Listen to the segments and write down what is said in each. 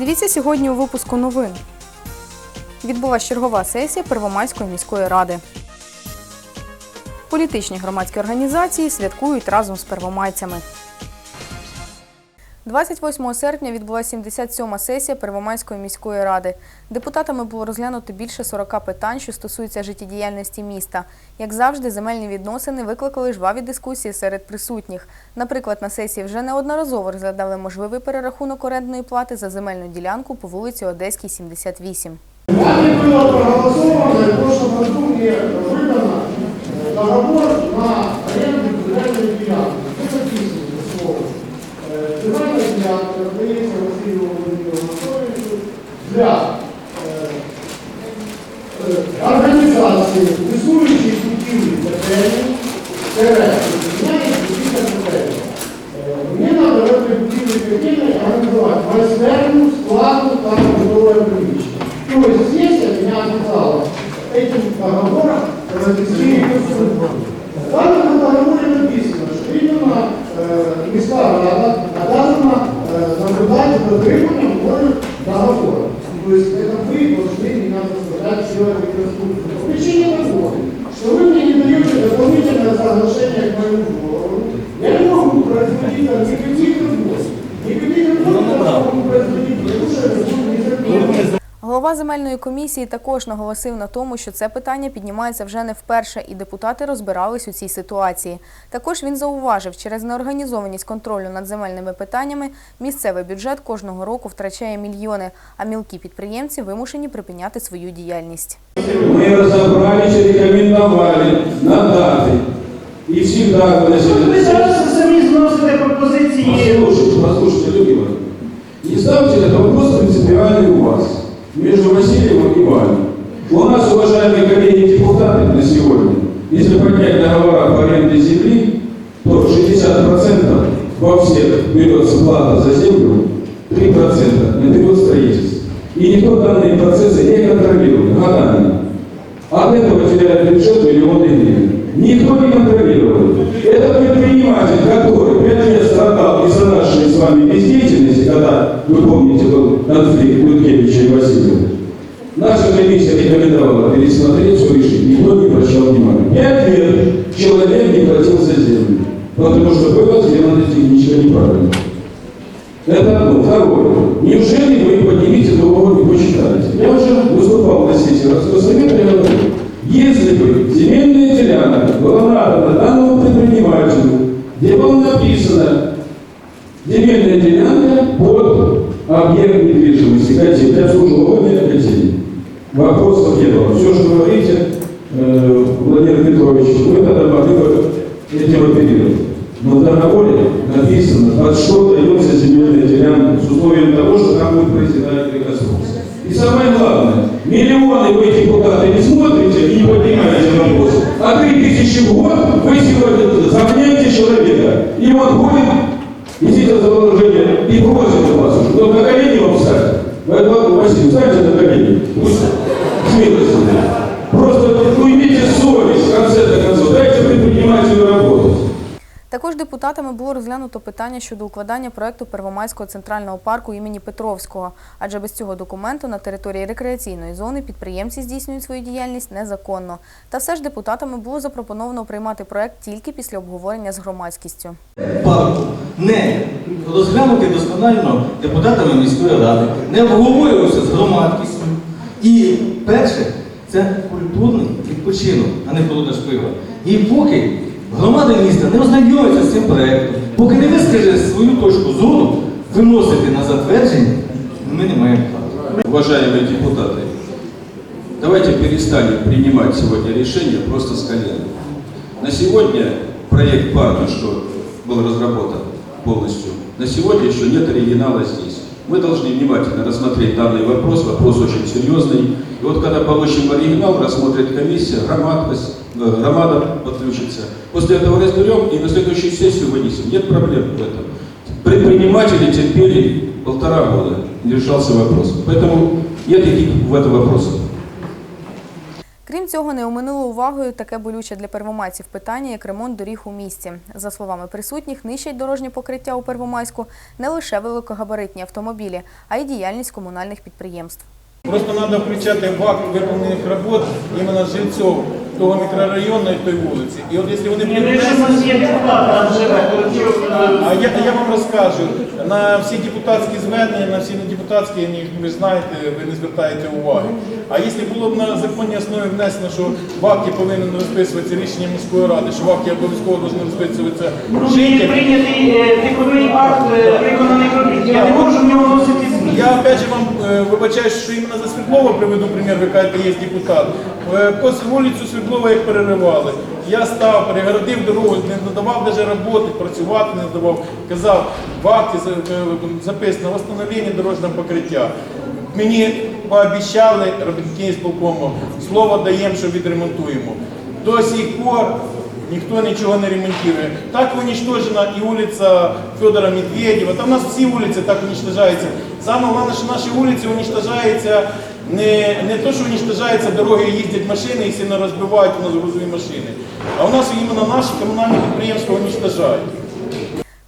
Дивіться сьогодні у випуску новин. Відбулася чергова сесія Первомайської міської ради. Політичні громадські організації святкують разом з первомайцями. 28 серпня відбулася 77-ма сесія Первомайської міської ради. Депутатами було розглянуто більше 40 питань, що стосуються життєдіяльності міста. Як завжди, земельні відносини викликали жваві дискусії серед присутніх. Наприклад, на сесії вже неодноразово розглядали можливий перерахунок орендної плати за земельну ділянку по вулиці Одеській, 78. Вами было проголосовано, и в прошлом году мне выдано э, договор на для э, э, организации, рисующей эту инструкцию. По причине того, что вы мне не даете дополнительное соглашение к моему договору, я не могу производить там никаких работ. Никаких работ я не могу производить, потому что это будет незаконно. Голова земельної комісії також наголосив на тому, що це питання піднімається вже не вперше, і депутати розбирались у цій ситуації. Також він зауважив, через неорганізованість контролю над земельними питаннями місцевий бюджет кожного року втрачає мільйони, а мілкі підприємці вимушені припиняти свою діяльність. Мы разобрались и рекомендовали на даты. И всегда Ви выносили. зараз самі зносите пропозиції. Послушайте, послушайте, люди мои. Не ставьте этот вопрос принципиальный у вас. Между Васильевым и вами. У нас, уважаемые коллеги депутаты, на сегодня, если поднять договора по аренде земли, то 60% во всех берется плата за землю, 3% наберет строительство. И никто данные процессы не контролирует годами. От этого теряет бюджет миллионы гривен. Никто не контролирует. Это предприниматель, который пять лет страдал из-за нашей с вами бездеятельности, когда, вы помните, был конфликт Гудкевича и Васильева. Наша комиссия рекомендовала пересмотреть свое решение. Никто не обращал внимания. Пять лет человек не платил за землю, потому что было сделано технически неправильно. Это одно. Второе. Неужели вы поднимите договор и посчитаете? Я уже выступал на сессии Роскосовета и говорил, если бы земельная делянка была надана данному предпринимателю, где было написано земельная делянка под объект недвижимости, котель, для обслуживания котельной. Вопросов не было. Все, что говорите, э, Владимир Петрович, вы тогда могли бы этим оперировать. Но в договоре написано, под что дается земельная делянка, с условием того, что там будет проседать реконструкция. И самое главное, миллионы вы, депутаты, тысячи в год вы сегодня заменяете человека. И он ходит, извините за выражение, и просит у вас, что на колени вам встать. Поэтому, Василий, встаньте на колени. Пусть с милостью. Просто ну, имейте совесть, в конце також депутатами було розглянуто питання щодо укладання проекту Первомайського центрального парку імені Петровського, адже без цього документу на території рекреаційної зони підприємці здійснюють свою діяльність незаконно. Та все ж депутатами було запропоновано приймати проект тільки після обговорення з громадськістю. парку не розглянути досконально депутатами міської ради, не обговорювався з громадськістю. І перше, це культурний відпочинок, а не продаж пива. І поки громада міста не ознайомиться з цим проєктом, поки не вискаже свою точку зору, виносити на затвердження, ми не маємо права. Уважаемые депутаты, давайте перестанем принимать сегодня решения просто с колена. На сегодня проект парка, что был разработан полностью, на сегодня еще нет оригинала здесь. Мы должны внимательно рассмотреть данный вопрос, вопрос очень серьезный. И вот когда получим оригинал, рассмотрит комиссия, громада, э, громада подключится. После этого разберем и на следующую сессию вынесем. Нет проблем в этом. Предприниматели терпели полтора года, не решался вопрос. Поэтому нет никаких в этом вопросов. Крім цього, не оминуло увагою таке болюче для первомайців питання, як ремонт доріг у місті. За словами присутніх, нищать дорожнє покриття у Первомайську не лише великогабаритні автомобілі, а й діяльність комунальних підприємств. Просто треба включати в акт виконаних робот іменно жильців того мікрорайону і тої вулиці. І от якщо вони чого, а я, я вам розкажу, на всі депутатські звернення, на всі недепутатські, ви знаєте, ви не звертаєте уваги. А якщо було б на законній основі внесено, що в акті повинен розписуватися рішення міської ради, що в акті обов'язково повинен розписуватися ну, житель, прийнятий е, типовий акт е, виконаних робіт. Я не можу в нього вносити зміни. Я опять же вам е, вибачаю, що іменно за Свердлова приведу примір, ви кажете, є депутат. Е, По вулицю Свердлова як переривали. Я став, перегородив дорогу, не надавав навіть роботи, працювати не давав. Казав, в акті е, записано встановлення дорожнього покриття. Мені пообіцяли робітники з полкому, слово даємо, що відремонтуємо. До сих пор Никто ничего не ремонтирует. Так уничтожена и улица Федора Медведева. Там у нас всі вулиці так уничтожаються. Саме головне, що наші вулиці уничтожаються не, не то, що уничтожаються дороги, їздять машини і сильно розбивають у нас грузові машини. А у нас іменно наші комунальні підприємства уничтожають.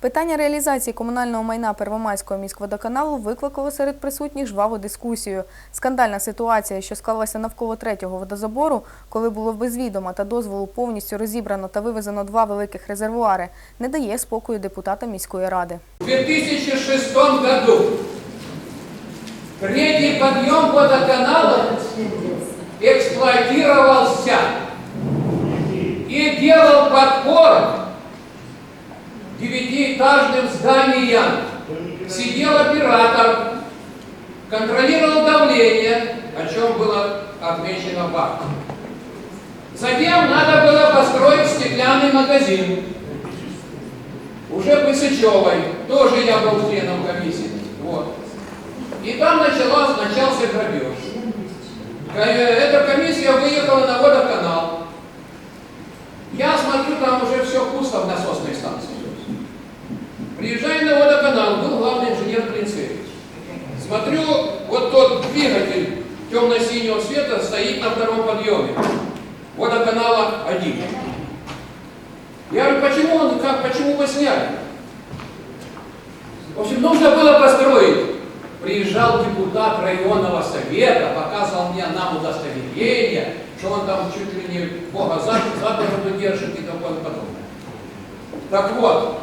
Питання реалізації комунального майна Первомайського міськводоканалу викликало серед присутніх жваву дискусію. Скандальна ситуація, що склалася навколо третього водозабору, коли було без відома та дозволу повністю розібрано та вивезено два великих резервуари, не дає спокою депутатам міської ради. В 2006 году третий подъем водоканала эксплуатировался и делал подпор девятиэтажным зданиям. Сидел оператор, контролировал давление, о чем было отмечено в акте. Затем надо было построить стеклянный магазин уже Пысычевой, тоже я был членом комиссии. Вот. И там началось, начался грабеж. Эта комиссия выехала на водоканал. Я смотрю, там уже все пусто в насосной станции. Приезжаю на водоканал, был главный инженер Принцевич. Смотрю, вот тот двигатель темно-синего цвета стоит на втором подъеме. Водоканала один. Я говорю, почему он, как, почему вы сняли? В общем, нужно было построить. Приезжал депутат районного совета, показывал мне нам удостоверение, что он там чуть ли не Бога за, за держит и такое подобное. Так вот,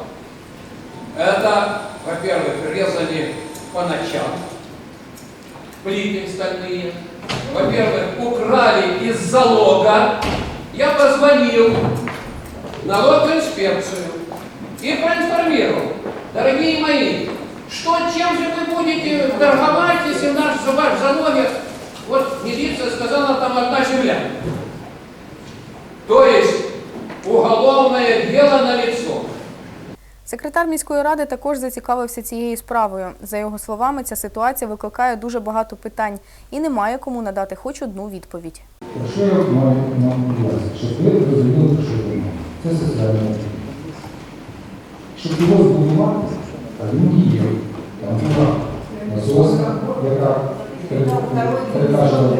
это, во-первых, резали по ночам, плиты стальные. Во-первых, украли из залога. Я позвонил налоговую инспекцию и проинформировал, дорогие мои, что чем же вы будете торговать, если наш ваш залоге, вот милиция сказала, там одна земля. То есть уголовное дело на лицо. Секретар міської ради також зацікавився цією справою. За його словами, ця ситуація викликає дуже багато питань і немає кому надати хоч одну відповідь. Що я маю на увазі? Щоб ви розуміли, що ви. Це політика. Щоб його збудувати, а він діє. Там була насоска, яка перекажена.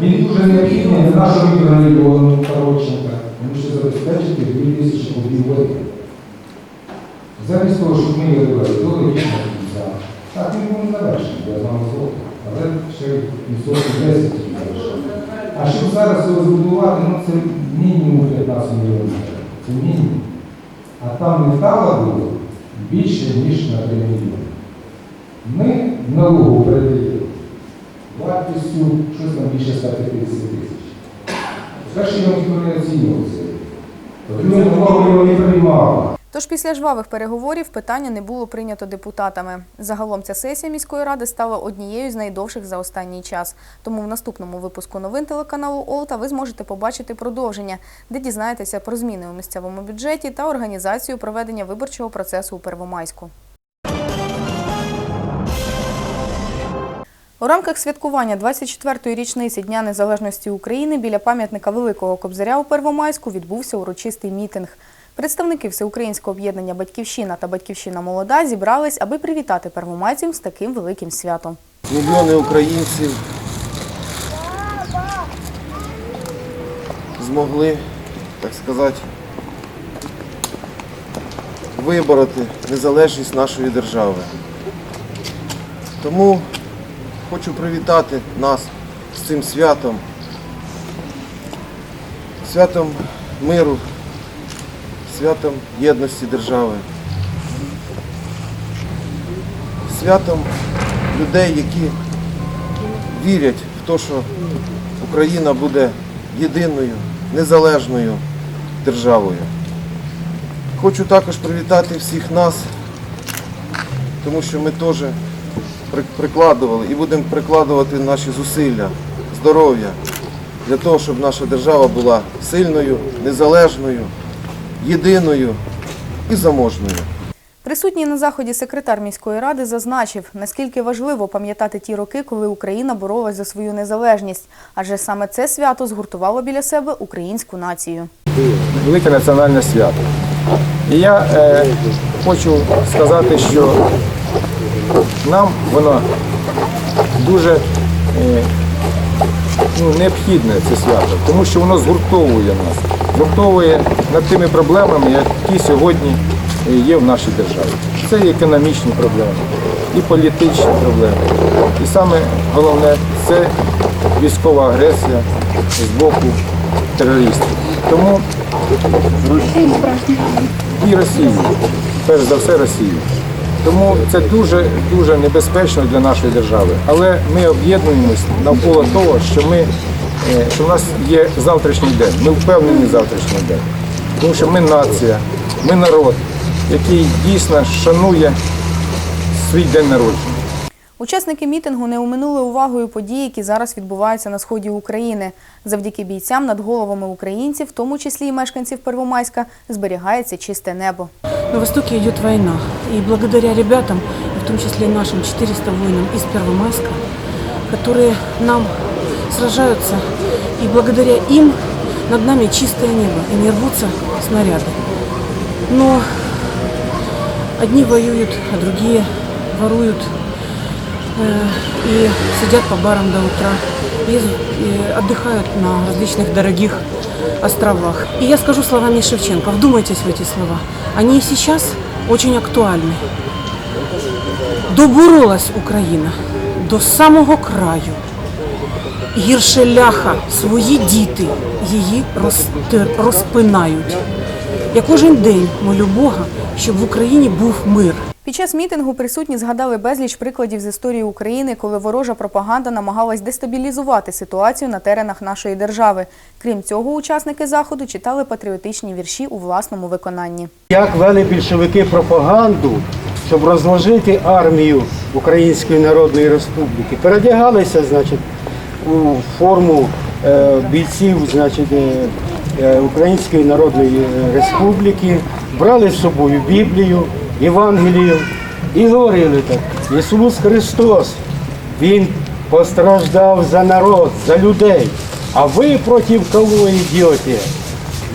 Він дуже необхідний для нашого мікрорайону Коротченка, тому що забезпечити 2 тисячі кубів води. Замість того, щоб ми його довели до логічного так він був завершений, я з вами але ще відсотків 10 не завершений. А щоб зараз його збудувати, ну це мінімум 15 мільйонів. Це мінімум. А там метала було більше, ніж на 3 мільйони. Ми налогу передаємо вартістю щось там більше 150 тисяч. Перший його ніхто не оцінював. Тобто його не приймали. Тож після жвавих переговорів питання не було прийнято депутатами. Загалом ця сесія міської ради стала однією з найдовших за останній час. Тому в наступному випуску новин телеканалу Олта ви зможете побачити продовження, де дізнаєтеся про зміни у місцевому бюджеті та організацію проведення виборчого процесу у Первомайську. У рамках святкування 24-ї річниці Дня Незалежності України біля пам'ятника Великого Кобзаря у Первомайську відбувся урочистий мітинг. Представники Всеукраїнського об'єднання Батьківщина та Батьківщина Молода зібрались, аби привітати первомайців з таким великим святом. мільйони українців змогли, так сказати, вибороти незалежність нашої держави. Тому хочу привітати нас з цим святом, святом миру, святом єдності держави, святом людей, які вірять в те, що Україна буде єдиною, незалежною державою. Хочу також привітати всіх нас, тому що ми теж прикладували і будемо прикладувати наші зусилля, здоров'я для того, щоб наша держава була сильною, незалежною, єдиною і заможною. Присутній на заході секретар міської ради зазначив, наскільки важливо пам'ятати ті роки, коли Україна боролась за свою незалежність, адже саме це свято згуртувало біля себе українську націю. велике національне свято. І я е, хочу сказати, що нам воно дуже е, ну, необхідне це свято, тому що воно згуртовує нас, згуртовує над тими проблемами, які сьогодні е, є в нашій державі. Це і економічні проблеми, і політичні проблеми. І саме головне це військова агресія з боку терористів. Тому і Росії, перш за все Росії. Тому це дуже дуже небезпечно для нашої держави. Але ми об'єднуємось навколо того, що ми е, що в нас є завтрашній день. Ми впевнені в завтрашній день. Тому що ми нація, ми народ, який дійсно шанує свій день народження. Учасники мітингу не оминули увагою події, які зараз відбуваються на сході України. Завдяки бійцям над головами українців, в тому числі і мешканців Первомайська, зберігається чисте небо. На Востоке идет война. И благодаря ребятам, и в том числе нашим 400 воинам из Первомайска, которые нам сражаются, и благодаря им над нами чистое небо, и не рвутся снаряды. Но одни воюют, а другие воруют э, и сидят по барам до утра, и, и отдыхают на различных дорогих островах. И я скажу словами Шевченко, вдумайтесь в эти слова. Они и сейчас очень актуальны. Доборолась Україна до самого краю. Гірше ляха свої діти її розти- розпинають. Я кожен день молю Бога, щоб в Україні був мир. Під час мітингу присутні згадали безліч прикладів з історії України, коли ворожа пропаганда намагалась дестабілізувати ситуацію на теренах нашої держави. Крім цього, учасники заходу читали патріотичні вірші у власному виконанні. Як вели більшовики пропаганду, щоб розложити армію Української Народної Республіки, передягалися, значить, у форму е, бійців, значить, е, е, Української Народної Республіки, брали з собою Біблію, Євангелію і говорили так: Ісус Христос, Він постраждав за народ, за людей. А ви проти кого йдете?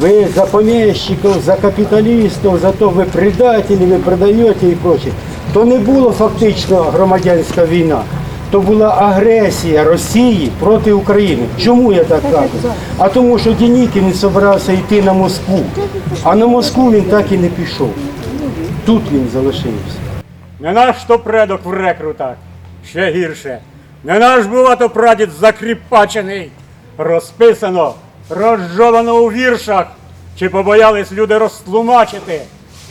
Вы за помещиков, за капіталістів, за то ви предателі, ви продаєте і прочее. То не було фактично громадянська війна, то була агресія Росії проти України. Чому я так кажу? А тому, що Денікін не збирався йти на Москву, а на Москву він так і не пішов. Тут він залишився. Не наш то предок в рекрутах, ще гірше. Не наш був то прадід закріпачений. Розписано, розжовано у віршах. Чи побоялись люди розтлумачити?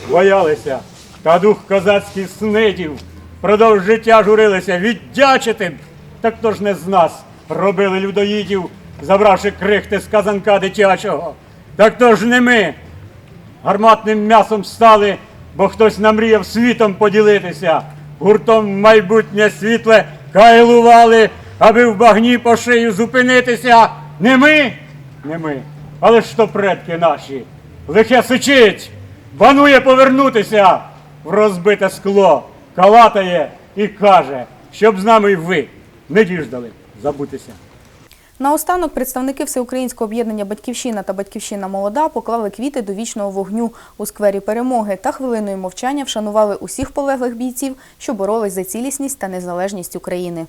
Боялися. Та дух козацький снидів. Продовж життя журилися віддячити. Так то ж не з нас робили людоїдів, забравши крихти з казанка дитячого. Так то ж не ми гарматним м'ясом стали, бо хтось намріяв світом поділитися. Гуртом майбутнє світле кайлували, аби в багні по шию зупинитися. Не ми, не ми, але ж то предки наші. Лихе сичить, банує повернутися в розбите скло, калатає і каже, щоб з нами й ви не діждали забутися. Наостанок представники Всеукраїнського об'єднання Батьківщина та Батьківщина Молода поклали квіти до вічного вогню у сквері перемоги та хвилиною мовчання вшанували усіх полеглих бійців, що боролись за цілісність та незалежність України.